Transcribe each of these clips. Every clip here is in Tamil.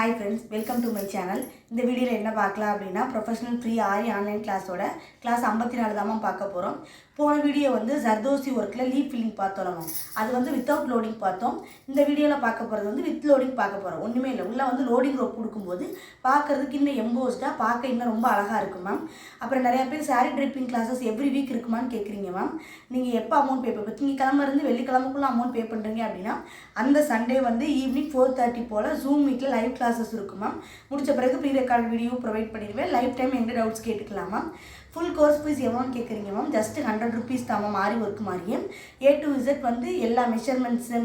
Hi friends welcome to my channel இந்த வீடியோவில் என்ன பார்க்கலாம் அப்படின்னா ப்ரொஃபஷனல் ஃப்ரீ ஆரி ஆன்லைன் கிளாஸோட கிளாஸ் ஐம்பத்தி நாலு தான் பார்க்க போகிறோம் போன வீடியோ வந்து ஜர்தோசி ஒர்க்கில் லீப் ஃபில்லிங் பார்த்தோம் அது வந்து வித்தவுட் லோடிங் பார்த்தோம். இந்த வீடியோவில் பார்க்க போகிறது வந்து வித் லோடிங் பார்க்க போகிறோம் ஒன்றுமே இல்லை. உள்ளே வந்து லோடிங் ரோப் கொடுக்கும்போது பார்க்கறதுக்கு இன்னும் எம்போஸ்டாக பார்க்க இன்னும் ரொம்ப அழகாக இருக்கும் மேம் அப்புறம் நிறையா பேர் sari draping classes every week இருக்குமான்னு கேட்குறீங்க மேம் நீங்கள் எப்போ அமௌண்ட் பே பண்ணுறது திங்கக்கிழமை இருந்து வெள்ளிக்கிழமைக்குள்ளே அமௌண்ட் பே பண்ணுறீங்க அப்படின்னா அந்த சண்டே வந்து ஈவினிங் ஃபோர் தேர்ட்டி போல் ஜூம் மீட்டில் லைவ் கிளாஸஸ் இருக்குமா முடிச்ச பிறகு ப்ரீ ரெக்கார்ட் வீடியோ ப்ரொவைட் பண்ணிடுவேன். லைஃப் டைம் எங்கே டவுட்ஸ் கேட்டுக்கலாமா ஃபுல் கோர்ஸ் ஃபீஸ் எவ்வளோன்னு கேட்குறீங்க மேம் ஜஸ்ட் ஹண்ட்ரட் ருபீஸ் தான் மாறி ஒர்க் மாதிரியும் ஏ டு இசட் வந்து எல்லா மெஷர்மெண்ட்ஸு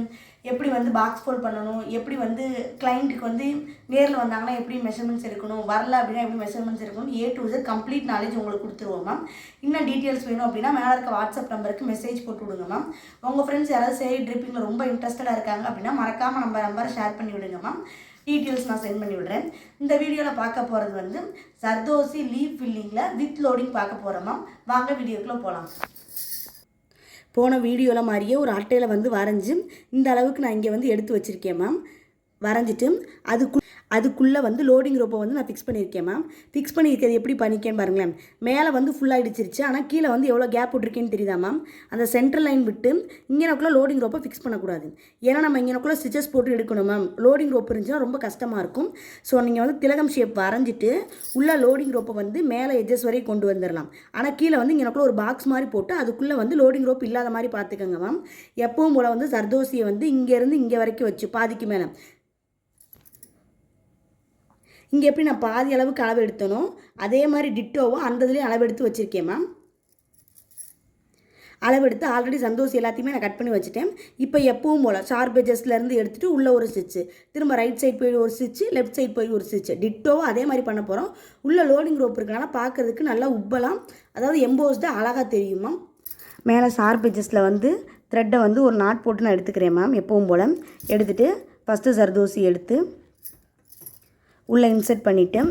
எப்படி வந்து பாக்ஸ் ஃபோல் பண்ணணும்? எப்படி வந்து கிளைண்ட்டுக்கு வந்து நேரில் வந்தாங்கன்னா எப்படி மெஷர்மெண்ட்ஸ் எடுக்கணும்? வரல அப்படின்னா எப்படி மெஷர்மெண்ட்ஸ் எடுக்கணும்? A to Z complete knowledge உங்களுக்கு கொடுத்துருவோம் மேம் இன்னும் டீட்டெயில்ஸ் வேணும் அப்படின்னா மேலே இருக்க வாட்ஸ்அப் நம்பருக்கு மெசேஜ் போட்டு விடுங்க மேம் உங்கள் ஃப்ரெண்ட்ஸ் யாராவது சரி ட்ரிப்பிங்கில் ரொம்ப இன்ட்ரெஸ்டடாக இருக்காங்க அப்படின்னா மறக்காமல் நம்ம நம்பரை ஷேர் பண்ணி விடுங்க மேம் டீட்டெயில்ஸ் நான் சென்ட் பண்ணி விடுறேன். இந்த வீடியோவில் பார்க்க போகிறது வந்து சர்தோசி லீவ் ஃபில்லிங்கில் வித் லோடிங் பார்க்க போகிறோமா வாங்க வீடியோக்குள்ளே போகலாம் போன வீடியோவில் மாதிரியே ஒரு அட்டையில் வந்து வரைஞ்சி இந்த அளவுக்கு நான் இங்கே வந்து எடுத்து வச்சுருக்கேன் மேம் வரைஞ்சிட்டு அதுக்கு அதுக்குள்ளே வந்து லோடிங் ரோப்பை வந்து நான் ஃபிக்ஸ் பண்ணியிருக்கேன் மேம் ஃபிக்ஸ் பண்ணியிருக்கிறது எப்படி பண்ணிக்கேன்னு பாருங்களேன். மேலே வந்து ஃபுல்லாக இடிச்சிருச்சு ஆனால் கீழே வந்து எவ்வளோ கேப் விட்ருக்கேன்னு தெரியுதா மேம் அந்த சென்ட்ரல் லைன் விட்டு இங்கேனக்குள்ளே லோடிங் ரோப்பை ஃபிக்ஸ் பண்ணக்கூடாது. ஏன்னா நம்ம இங்கேனக்குள்ளே ஸ்டிச்சஸ் போட்டு எடுக்கணும் மேம் லோடிங் ரோப் இருந்துச்சுன்னா ரொம்ப கஷ்டமாக இருக்கும். ஸோ நீங்கள் வந்து திலகம் ஷேப் வரைஞ்சிட்டு உள்ள லோடிங் ரோப்பை வந்து மேலே எஜஸ் வரையும் கொண்டு வந்துடலாம் ஆனால் கீழே வந்து இங்கேனக்குள்ளே ஒரு பாக்ஸ் மாதிரி போட்டு அதுக்குள்ளே வந்து லோடிங் ரோப் இல்லாத மாதிரி பார்த்துக்கோங்க மேம் எப்பவும் போல் வந்து சர்தோசியை வந்து இங்கேருந்து இங்கே வரைக்கும் வச்சு பாதிக்கு மேலே இங்கே எப்படி நான் பாதி அளவுக்கு அளவு எடுத்தனோ அதே மாதிரி டிட்டோவும் அந்த இதுலேயும் அளவு எடுத்து வச்சுருக்கேன் மேம் அளவெடுத்து ஆல்ரெடி சந்தோஷம் எல்லாத்தையுமே நான் கட் பண்ணி வச்சுட்டேன். இப்போ எப்பவும் போல் ஷார்ப் எஜஸ்லேருந்து எடுத்துகிட்டு உள்ளே ஒரு ஸ்டிச்சு திரும்ப ரைட் சைட் போய் ஒரு ஸ்டிச்சு லெஃப்ட் சைட் போய் ஒரு ஸ்டிச்சு டிட்டோவும் அதே மாதிரி பண்ண போகிறோம் உள்ளே லோடிங் ரோப் இருக்கனால பார்க்கறதுக்கு நல்லா உப்பலாம். அதாவது எம்போஸ்டாக அழகாக தெரியுமா மேலே ஷார்ப் எஜஸில் வந்து த்ரெட்டை வந்து ஒரு நாட் போட்டு நான் எடுத்துக்கிறேன் மேம் எப்பவும் போல். எடுத்துகிட்டு ஃபஸ்ட்டு சர்தோசி எடுத்து உள்ளே இன்செர்ட் பண்ணிவிட்டு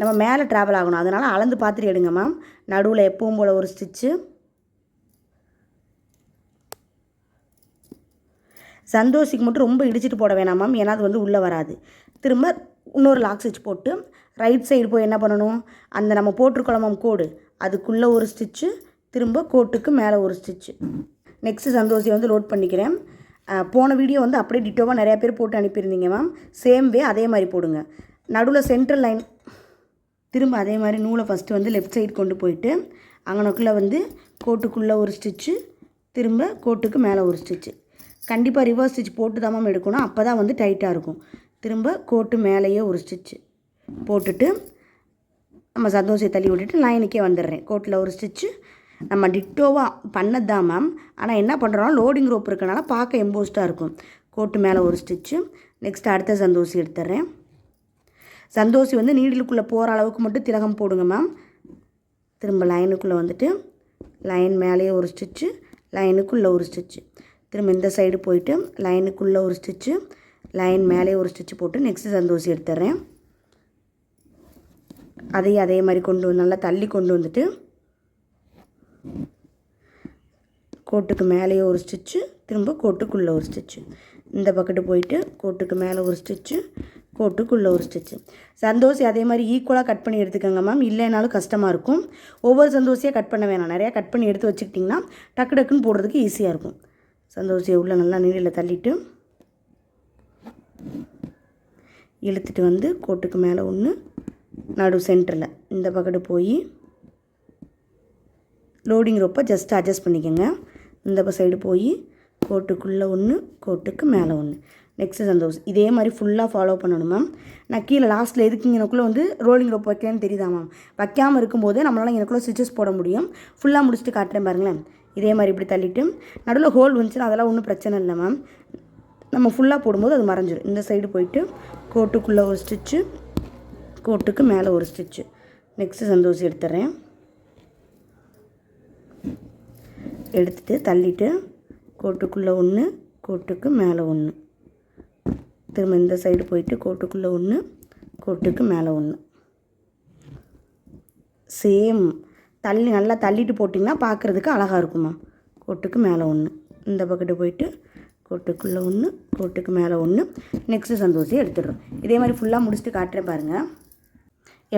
நம்ம மேலே ட்ராவல் ஆகணும். அதனால் அளந்து பார்த்துட்டு எடுங்க மேம் நடுவில் எப்பவும் போல் ஒரு ஸ்டிச்சு சந்தோஷிக்கு மட்டும் ரொம்ப இடிச்சிட்டு போட வேணாம் மேம் ஏன்னா அது வந்து உள்ளே வராது. திரும்ப இன்னொரு லாக் ஸ்டிச் போட்டு ரைட் சைடு போய் என்ன பண்ணணும்? அந்த நம்ம போட்டிருக்கோம் மேம் கோடு. அதுக்குள்ளே ஒரு ஸ்டிச்சு திரும்ப கோட்டுக்கு மேலே ஒரு ஸ்டிச்சு நெக்ஸ்ட்டு சந்தோஷியை வந்து லோட் பண்ணிக்கிறேன். போன வீடியோ வந்து அப்படியே டிட்டோவாக நிறையா பேர் போட்டு அனுப்பியிருந்தீங்க மேம் சேம் வே அதே மாதிரி போடுங்க. நடுவில் சென்ட்ரல் லைன் திரும்ப அதே மாதிரி நூலை ஃபஸ்ட்டு வந்து லெஃப்ட் சைடு கொண்டு போயிட்டு அங்கனக்குள்ளே வந்து கோட்டுக்குள்ளே ஒரு ஸ்டிச்சு திரும்ப கோட்டுக்கு மேலே ஒரு ஸ்டிச்சு கண்டிப்பாக ரிவர்ஸ் ஸ்டிச் போட்டு தான் மேம் எடுக்கணும். அப்போ தான் வந்து டைட்டாக இருக்கும். திரும்ப கோட்டு மேலேயே ஒரு ஸ்டிச்சு போட்டுட்டு நம்ம சந்தோஷத்தை தள்ளி விட்டுட்டு லைனுக்கே வந்துடுறேன். கோட்டில் ஒரு ஸ்டிச்சு நம்ம டிட்டோவாக பண்ணது தான் மேம் ஆனால் என்ன பண்ணுறோம் லோடிங் ரோப் இருக்கனால பார்க்க எம்போஸ்டாக இருக்கும். கோட்டு மேலே ஒரு ஸ்டிச்சு நெக்ஸ்ட் அடுத்த சந்தோஷம் எடுத்துட்றேன். சந்தோஷி வந்து நீடிலுக்குள்ளே போகிற அளவுக்கு மட்டும் திலகம் போடுங்க மேம் திரும்ப லைனுக்குள்ளே வந்துட்டு லைன் மேலேயே ஒரு ஸ்டிச்சு லைனுக்குள்ளே ஒரு ஸ்டிச்சு திரும்ப இந்த சைடு போயிட்டு லைனுக்குள்ளே ஒரு ஸ்டிச்சு லைன் மேலே ஒரு ஸ்டிச்சு போட்டு நெக்ஸ்ட்டு சந்தோஷி எடுத்துட்றேன். அதையும் அதே மாதிரி கொண்டு வந்து நல்லா தள்ளி கொண்டு வந்துட்டு கோட்டுக்கு மேலேயே ஒரு ஸ்டிச்சு திரும்ப கோட்டுக்குள்ளே ஒரு ஸ்டிச்சு இந்த பக்கெட்டு போயிட்டு கோட்டுக்கு மேலே ஒரு ஸ்டிச்சு கோட்டுக்குள்ளே ஒரு ஸ்டிச்சு சந்தோஷி அதே மாதிரி ஈக்குவலாக கட் பண்ணி எடுத்துக்கோங்க மேம் இல்லைனாலும் கஷ்டமாக இருக்கும். ஒவ்வொரு சந்தோஷியாக கட் பண்ண வேணாம். நிறையா கட் பண்ணி எடுத்து வச்சுக்கிட்டிங்கன்னா டக்கு டக்குன்னு போடுறதுக்கு ஈஸியாக இருக்கும். சந்தோஷியை உள்ளே நல்லா நீரில் தள்ளிட்டு இழுத்துட்டு வந்து கோட்டுக்கு மேலே ஒன்று நடு சென்டரில் இந்த பக்கெட்டு போய் லோடிங் ரொப்ப ஜஸ்ட் அட்ஜஸ்ட் பண்ணிக்கோங்க. இந்த சைடு போய் கோட்டுக்குள்ளே ஒன்று கோட்டுக்கு மேலே ஒன்று நெக்ஸ்ட்டு சந்தோஷ் இதே மாதிரி ஃபுல்லாக ஃபாலோ பண்ணணும் மேம் நான் கீழே லாஸ்ட்டில் எதுக்கு எனக்குள்ளே வந்து ரோலிங் ரோப் வைக்கலன்னு தெரியுதா மேம் வைக்காமல் இருக்கும்போது நம்மளால் எனக்குள்ளே ஸ்டிச்சஸ் போட முடியும். ஃபுல்லாக முடிச்சுட்டு காட்டுறேன் பாருங்களேன். இதே மாதிரி இப்படி தள்ளிட்டு நடுவில் ஹோல் வந்துச்சுன்னா அதெல்லாம் ஒன்றும் பிரச்சனை இல்லை மேம் நம்ம ஃபுல்லாக போடும்போது அது மறைஞ்சிடும் இந்த சைடு போயிட்டு கோட்டுக்குள்ளே ஒரு ஸ்டிச்சு கோட்டுக்கு மேலே ஒரு ஸ்டிச்சு நெக்ஸ்ட்டு சந்தோஷம் எடுத்துட்றேன் எடுத்துகிட்டு தள்ளிட்டு கோட்டுக்குள்ளே ஒன்று கோட்டுக்கு மேலே ஒன்று திரும்ப இந்த சைடு போயிட்டு கோட்டுக்குள்ளே ஒன்று கோட்டுக்கு மேலே ஒன்று சேம் தள்ளி நல்லா தள்ளிட்டு போட்டிங்கன்னா பார்க்குறதுக்கு அழகாக இருக்குமா? கோட்டுக்கு மேலே ஒன்று இந்த பக்கெட்டு போயிட்டு கோட்டுக்குள்ளே ஒன்று கோட்டுக்கு மேலே ஒன்று நெக்ஸ்ட்டு சந்தோஷம் எடுத்துடுறோம். இதே மாதிரி ஃபுல்லாக முடிச்சுட்டு காட்டுறேன் பாருங்கள்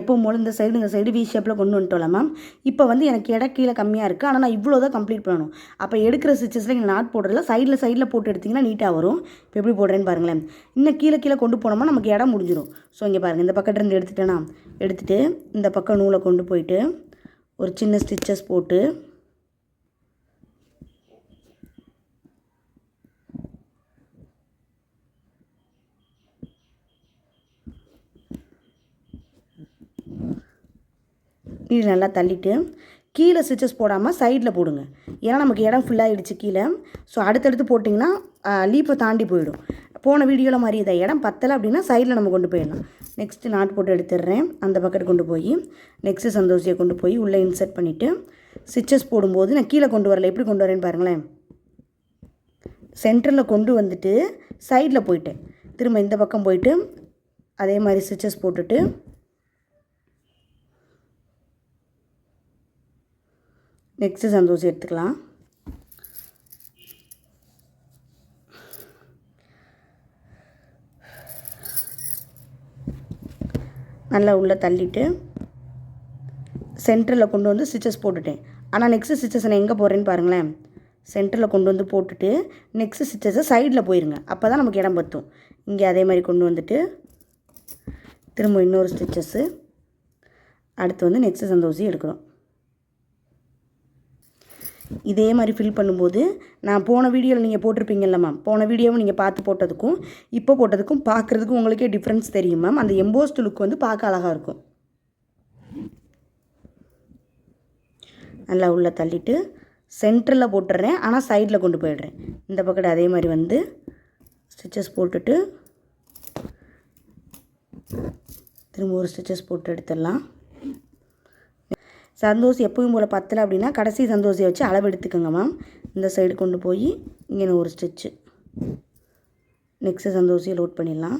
எப்பவும் போல் இந்த சைடு இந்த சைடு வி ஷேப்பில் கொண்டு வந்துட்டோம்ல மேம் இப்போ வந்து எனக்கு இட கீழே கம்மியாக இருக்குது ஆனால் நான் இவ்வளோ தான் கம்ப்ளீட் பண்ணணும். அப்போ எடுக்கிற ஸ்டிச்சஸில் நீங்கள் நாட் போடுறதுல சைடில் சைடில் போட்டு எடுத்திங்கன்னா நீட்டாக வரும். இப்போ எப்படி போடுறேன்னு பாருங்களேன். இன்னும் கீழே கீழே கொண்டு போனோமா நமக்கு இடம் முடிஞ்சிடும் ஸோ இங்கே பாருங்கள் இந்த பக்கத்துலேருந்து எடுத்துட்டேன்னா எடுத்துகிட்டு இந்த பக்கம் நூலை கொண்டு போயிட்டு ஒரு சின்ன ஸ்டிச்சஸ் போட்டு இது நல்லா தள்ளிட்டு கீழே ஸ்டிச்சஸ் போடாமல் சைடில் போடுங்க. ஏன்னா நமக்கு இடம் ஃபுல்லாகிடுச்சு கீழே. ஸோ அடுத்தடுத்து போட்டிங்கன்னா லீப்பை தாண்டி போயிடும். போன வீடியோவில் மாதிரி இதை இடம் பத்தலை அப்படின்னா சைடில் நம்ம கொண்டு போயிடலாம். நெக்ஸ்ட்டு நாட் போட்டு எடுத்துடுறேன். அந்த பக்கெட் கொண்டு போய் நெக்ஸ்ட்டு சந்தோஷியை கொண்டு போய் உள்ளே இன்சர்ட் பண்ணிவிட்டு ஸ்டிச்சஸ் போடும்போது நான் கீழே கொண்டு வரல. எப்படி கொண்டு வரேன்னு பாருங்களேன். சென்டரில் கொண்டு வந்துட்டு சைடில் போயிட்டேன். திரும்ப இந்த பக்கம் போயிட்டு அதே மாதிரி ஸ்டிச்சஸ் போட்டுட்டு நெக்ஸ்ட்டு சந்தோஷம் எடுத்துக்கலாம். நல்லா உள்ளே தள்ளிட்டு சென்டரில் கொண்டு வந்து ஸ்டிச்சஸ் போட்டுட்டேன். ஆனால் நெக்ஸ்ட்டு ஸ்டிச்சஸ் நான் எங்கே போகிறேன்னு பாருங்களேன். சென்டரில் கொண்டு வந்து போட்டுட்டு நெக்ஸ்ட்டு ஸ்டிச்சஸை சைடில் போயிருங்க. அப்போ தான் நமக்கு இடம் பற்றும் இங்கே அதே மாதிரி கொண்டு வந்துட்டு திரும்ப இன்னொரு ஸ்டிச்சஸ்ஸு அடுத்து வந்து நெக்ஸ்ட்டு சந்தோஷம் எடுக்கிறோம் இதே மாதிரி ஃபில் பண்ணும்போது நான் போன வீடியோவில் நீங்கள் போட்டிருப்பீங்கல்ல மேம் போன வீடியோவும் நீங்கள் பார்த்து போட்டதுக்கும் இப்போ போட்டதுக்கும் பார்க்குறதுக்கும் உங்களுக்கே டிஃப்ரென்ஸ் தெரியும் மேம் அந்த எம்போஸ்ட் லுக் வந்து பார்க்க அழகாக இருக்கும். நல்லா உள்ளே தள்ளிட்டு சென்டரில் போட்டுடுறேன் ஆனால் சைடில் கொண்டு போயிடுறேன். இந்த பக்கத்து அதே மாதிரி வந்து ஸ்டிச்சஸ் போட்டுட்டு திரும்ப ஒரு ஸ்டிச்சஸ் போட்டு எடுத்துடலாம். சந்தோஷ் எப்பவும் போல் பத்தலை அப்படின்னா கடைசி சந்தோஷியை வச்சு அளவு எடுத்துக்கோங்க மேம் இந்த சைடு கொண்டு போய் இங்கே ஒரு ஸ்டிச்சு நெக்ஸ்ட்டு சந்தோஷியை லோட் பண்ணிடலாம்.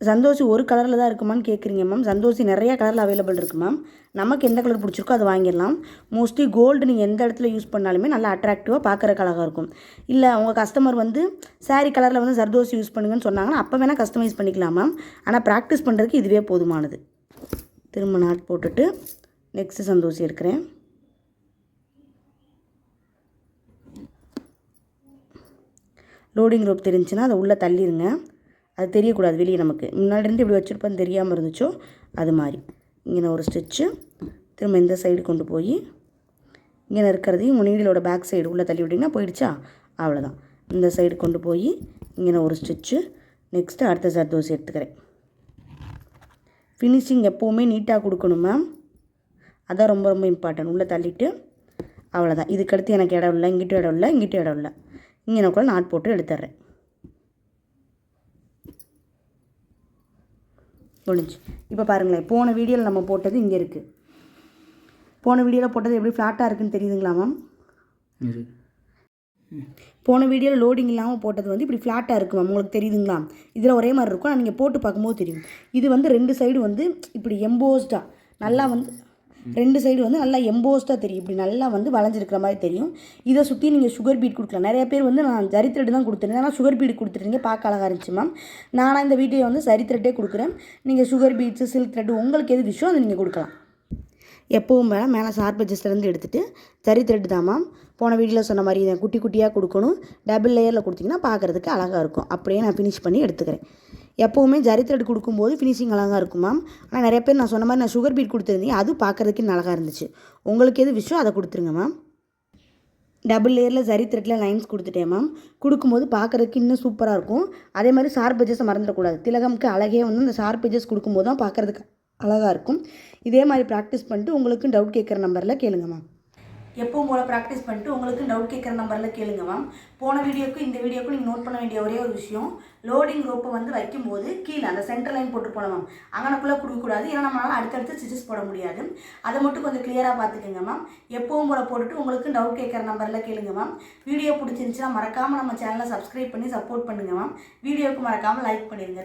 சந்தோஷி ஒரு கலரில் தான் இருக்குமான்னு கேட்குறீங்க மேம் சந்தோஷி நிறையா கலரில் அவைலபிள் இருக்குது மேம் நமக்கு எந்த கலர் பிடிச்சிருக்கோ அதை வாங்கிடலாம். மோஸ்ட்லி கோல்டு நீங்கள் எந்த இடத்துல யூஸ் பண்ணாலுமே நல்லா அட்ராக்டிவாக பார்க்குறக்கு அழகாக இருக்கும். இல்லை அவங்க கஸ்டமர் வந்து சாரீ கலரில் வந்து சர்தோசி யூஸ் பண்ணுங்கன்னு சொன்னாங்கன்னா அப்போ வேணால் கஸ்டமைஸ் பண்ணிக்கலாம் மேம் ஆனால் ப்ராக்டிஸ் பண்ணுறதுக்கு இதுவே போதுமானது. திரும்ப நாட் போட்டுட்டு நெக்ஸ்ட்டு சந்தோஷி எடுக்கிறேன். லோடிங் ரோப் தெரிஞ்சுன்னா அதை உள்ளே தள்ளிடுங்க அது தெரியக்கூடாது வெளியே நமக்கு. முன்னாடிருந்து இப்படி வச்சுருப்பேன்னு தெரியாமல் இருந்துச்சோ அது மாதிரி. இங்கே ஒரு ஸ்டிச்சு. திரும்ப இந்த சைடு கொண்டு போய் இங்கே இருக்கிறதையும் நீடிலோட பேக் சைடு உள்ளே தள்ளி விட்டிங்கன்னா போயிடுச்சா? அவ்வளோதான் இந்த சைடு கொண்டு போய் இங்கே ஒரு ஸ்டிச்சு. நெக்ஸ்ட்டு அடுத்த சர்தோசி எடுத்துக்கிறேன். ஃபினிஷிங் எப்போவுமே நீட்டாக கொடுக்கணும் மேம் அதான் ரொம்ப ரொம்ப இம்பார்ட்டன்ட் உள்ளே தள்ளிட்டு அவ்வளோதான் இதுக்கடுத்து எனக்கு இடம் இல்லை இங்கிட்ட இடம் இல்லை இங்கிட்ட இடம் இல்லை. இங்கே நான் கூட நாட் போட்டு எடுத்துட்றேன் முடிஞ்சு இப்போ பாருங்களேன் போன வீடியோவில் நம்ம போட்டது இங்கே இருக்குது போன வீடியோவில் போட்டது எப்படி ஃப்ளாட்டாக இருக்குன்னு தெரியுதுங்களா மேம் போன வீடியோவில் லோடிங் இல்லாமல் போட்டது வந்து இப்படி ஃப்ளாட்டாக இருக்குது மேம் உங்களுக்கு தெரியுதுங்களா? இதில் ஒரே மாதிரி இருக்கும் ஆனால் நீங்கள் போட்டு பார்க்கும்போது தெரியும். இது வந்து ரெண்டு சைடு வந்து இப்படி எம்போஸ்டாக நல்லா வந்து ரெண்டு சைடு வந்து நல்லா எம்போஸ்டாக தெரியும். இப்படி நல்லா வந்து வளைஞ்சிருக்கிற மாதிரி தெரியும். இதை சுற்றி நீங்கள் சுகர் பீட் கொடுக்கலாம். நிறைய பேர் வந்து நான் ஜரி தான் கொடுத்துருந்தேன் ஆனால் சுகர் பீட் கொடுத்துருந்தீங்க பார்க்க அழகாக இருந்துச்சு மேம் நானாக இந்த வீடியோ வந்து சரி த்ரெட்டே கொடுக்குறேன். நீங்கள் சுகர் பீட்ஸு சில்க் த்ரெட் உங்களுக்கு எது விஷயம் அதை நீங்கள் கொடுக்கலாம். எப்பவும் மேலே மேலே ஷார்ப் எடுத்துகிட்டு சரி த்ரெட்டு தான் மேம் போன வீடியோவில் சொன்ன மாதிரி இதை குட்டி குட்டியாக கொடுக்கணும். டபுள் லேயரில் கொடுத்திங்கன்னா பார்க்குறதுக்கு அழகாக இருக்கும். அப்படியே நான் ஃபினிஷ் பண்ணி எடுத்துக்கிறேன். எப்போவுமே ஜரி த்ரெட் கொடுக்கும்போது ஃபினிஷிங் அழகாக இருக்கும் மேம் ஆனால் நிறைய பேர் நான் சொன்ன மாதிரி நான் சுகர் பீட் கொடுத்துருந்தேன் அது பார்க்குறதுக்கு அழகாக இருந்துச்சு. உங்களுக்கு எது விஷயம் அதை கொடுத்துருங்க மேம் டபுள் லேயரில் ஜரி த்ரெட்டில் லைன்ஸ் கொடுத்துட்டேன் மேம் கொடுக்கும்போது பார்க்குறதுக்கு இன்னும் சூப்பராக இருக்கும். அதே மாதிரி ஷார்ப் எஜஸை மறந்துடக்கூடாது. திலகம்க்கு அழகே வந்து இந்த ஷார்ப் எஜஸ் கொடுக்கும்போது தான் பார்க்குறதுக்கு அழகாக இருக்கும். இதே மாதிரி ப்ராக்டிஸ் பண்ணிட்டு உங்களுக்கு டவுட் கேட்குற நம்பரில் கேளுங்க மேம் எப்பவும் போல் ப்ராக்டிஸ் பண்ணிட்டு உங்களுக்கு டவுட் கேட்குற நம்பரில் கேளுங்க மேம் போன வீடியோக்கும் இந்த வீடியோக்கும் நீங்கள் நோட் பண்ண வேண்டிய ஒரே ஒரு விஷயம் லோடிங் ரோப்பை வந்து வைக்கும்போது கீழே அந்த சென்டர் லைன் போட்டு போகலாம் மேம் அங்கனக்குள்ளே கொடுக்கக்கூடாது ஏன்னா நம்மளால் அடுத்தடுத்து ஸ்டிச்சஸ் போட முடியாது. அதை மட்டும் கொஞ்சம் கிளியராக பார்த்துக்கோங்க மேம் எப்பவும் போல் போட்டுட்டு உங்களுக்கு டவுட் கேட்குற நம்பரில் கேளுங்க மேம் வீடியோ பிடிச்சிருந்துச்சுன்னா மறக்காமல் நம்ம சேனலை சப்ஸ்கிரைப் பண்ணி சப்போர்ட் பண்ணுங்கள் மேம் வீடியோவுக்கு மறக்காமல் லைக் பண்ணிடுங்க